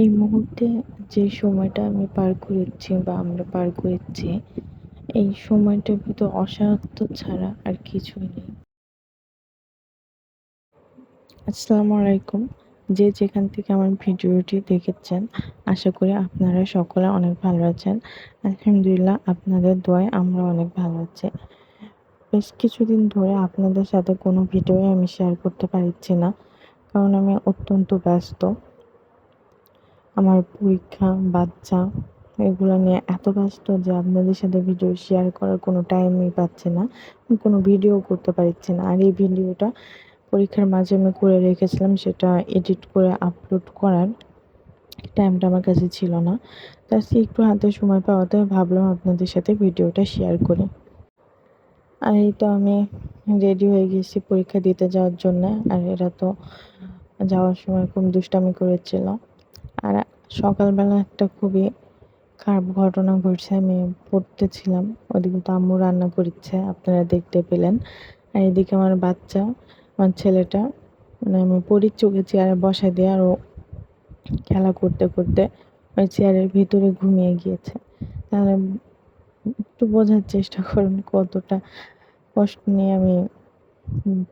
এই মুহূর্তে যে সময়টা আমি পার করেছি বা আমরা পার করেছি, এই সময়টার ভিতর অসহায়ত্ব ছাড়া আর কিছুই নেই। আসসালামু আলাইকুম। যে যেখান থেকে আমার ভিডিওটি দেখেছেন, আশা করি আপনারা সকলে অনেক ভালো আছেন। আলহামদুলিল্লাহ, আপনাদের দোয়ায় আমরা অনেক ভালো আছি। বেশ কিছুদিন ধরে আপনাদের সাথে কোনো ভিডিও আমি শেয়ার করতে পারছি না, কারণ আমি অত্যন্ত ব্যস্ত। আমার পরীক্ষা, বাচ্চা, এগুলো নিয়ে এত ব্যস্ত যে আপনাদের সাথে ভিডিও শেয়ার করার কোনো টাইমই পাচ্ছে না। কোনো ভিডিও করতে পারছি না। আর এই ভিডিওটা পরীক্ষার মাঝে আমি করে রেখেছিলাম, সেটা এডিট করে আপলোড করার টাইমটা আমার কাছে ছিল না। তার একটু হাতে সময় পাওয়াতে ভাবলাম আপনাদের সাথে ভিডিওটা শেয়ার করি। আর এই তো আমি রেডি হয়ে গেছি পরীক্ষা দিতে যাওয়ার জন্য। আর এরা তো যাওয়ার সময় খুব দুষ্টামি করেছিল। আর সকালবেলা একটা খুবই খারাপ ঘটনা ঘটছে, আমি পড়তেছিলাম, ওদিকে তো আম্মু রান্না করছে আপনারা দেখতে পেলেন। আর এদিকে আমার বাচ্চা, আমার ছেলেটা মানে আমি পড়ির চোখে চেয়ারে বসাই দিয়ে আরও খেলা করতে করতে ওই চেয়ারের ভিতরে ঘুমিয়ে গিয়েছে। তাহলে একটু বোঝার চেষ্টা করুন কতটা কষ্ট নিয়ে আমি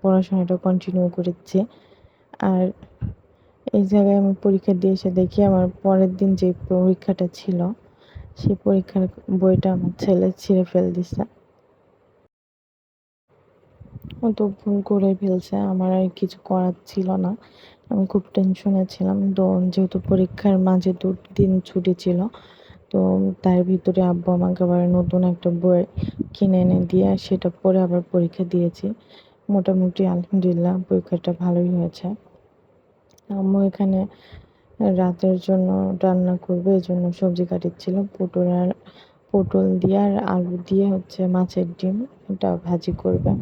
পড়াশোনাটা কন্টিনিউ করেছি। আর এই জায়গায় আমি পরীক্ষা দিয়ে এসে দেখি আমার পরের দিন যে পরীক্ষাটা ছিল সেই পরীক্ষার বইটা আমার ছেলে ছিঁড়ে ফেল দিছে। ও তো ভুল করে ফেলছে, আমার আর কিছু করার ছিল না। আমি খুব টেনশনে ছিলাম। তো যেহেতু পরীক্ষার মাঝে দু দিন ছুটি ছিল, তো তার ভিতরে আব্বু আমাকে আবার নতুন একটা বই কিনে এনে দিয়ে সেটা পরে আবার পরীক্ষা দিয়েছি। মোটামুটি আলহামদুলিল্লাহ, পরীক্ষাটা ভালোই হয়েছে। আম্মু এখানে রাতের জন্য রান্না করবে, এই জন্য সবজি কাটিচ্ছিল। পটল আর, পটল দিয়ে আর আলু দিয়ে হচ্ছে মাছের ডিম, এটা ভাজি করবে।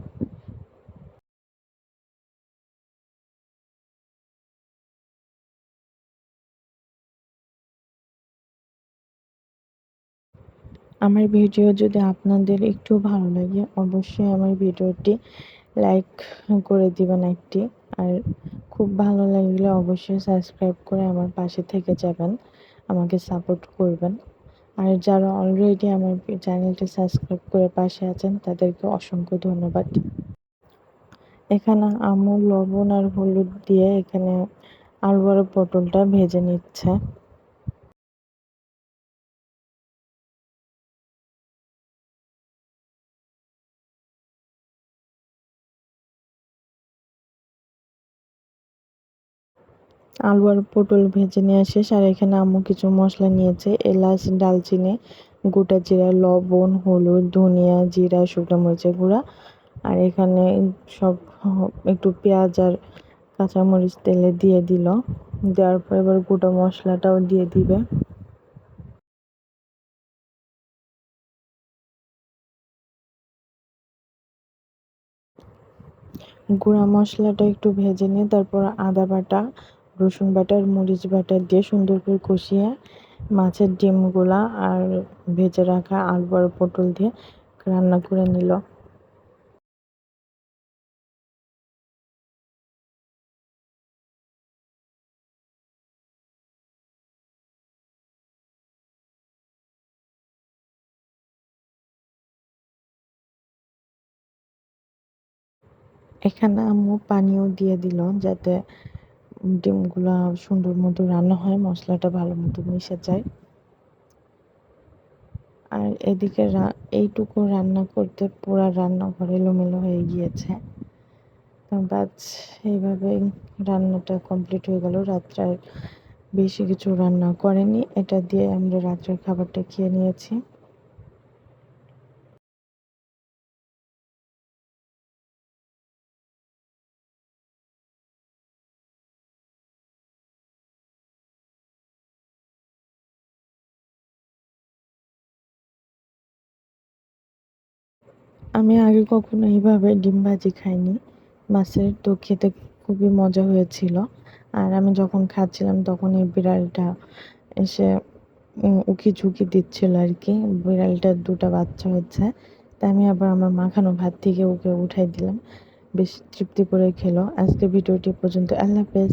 আমার ভিডিও যদি আপনাদের একটু ভালো লাগে, অবশ্যই আমার ভিডিওটি লাইক করে দিবেন একটি। আর খুব ভালো লাগলে অবশ্যই সাবস্ক্রাইব করে আমার পাশে থেকে যাবেন, আমাকে সাপোর্ট করবেন। আর যারা অলরেডি আমার চ্যানেলটি সাবস্ক্রাইব করে পাশে আছেন, তাদেরকে অসংখ্য ধন্যবাদ। এখানে আমুল লবণ আর হলুদ দিয়ে এখানে আলু আর পটলটা ভেজে নিচ্ছে। আলু আর পটল ভেজে নিয়ে শেষ, আর এখানে আম্মু কিছু মশলা নিয়েছে, এলাচ, ডালচিনি, গোটা জিরা, লবণ, হলুদ, ধনিয়া, জিরা, শুকনো মরিচের গুঁড়া, আর এখানে সব, একটু পেঁয়াজ আর কাঁচামরিচ তেলে দিয়ে দিল। দেওয়ার পর এবার গোটা মশলাটাও দিয়ে দিবে। গুঁড়া মশলাটা একটু ভেজে নিয়ে তারপর আদা বাটা রসুন বাটা আর মরিচ বাটা দিয়ে সুন্দর করে কষিয়ে মাছের ডিমগুলা আর ভেজে রাখা আলু আর পটল দিয়ে রান্না করে নিল। এখানে আম্মু পানিও দিয়ে দিল যাতে ডিমগুলো সুন্দর মতো রান্না হয়, মশলাটা ভালো মতো মিশে যায়। আর এদিকে এইটুকু রান্না করতে পুরো রান্নাঘর এলোমেলো হয়ে গিয়েছে। বাস এইভাবেই রান্নাটা কমপ্লিট হয়ে গেল। রাত্রে বেশি কিছু রান্না করেনি। এটা দিয়ে আমরা রাত্রের খাবারটা খেয়ে নিয়েছি। আমি আগে কখনো এইভাবে ডিম ভাজি খাইনি। মাছের তো খেতে খুবই মজা হয়েছিল। আর আমি যখন খাচ্ছিলাম তখন এই বিড়ালটা এসে উকি ঝুঁকি দিচ্ছিল আর কি বিড়ালটার দুটো বাচ্চা হচ্ছে। তাই আমি আবার আমার মাখানো ভাত থেকে ওকে উঠাই দিলাম। বেশ তৃপ্তি করে খেলো। আজকে ভিডিওটি পর্যন্ত। আল্লাহ হাফেজ।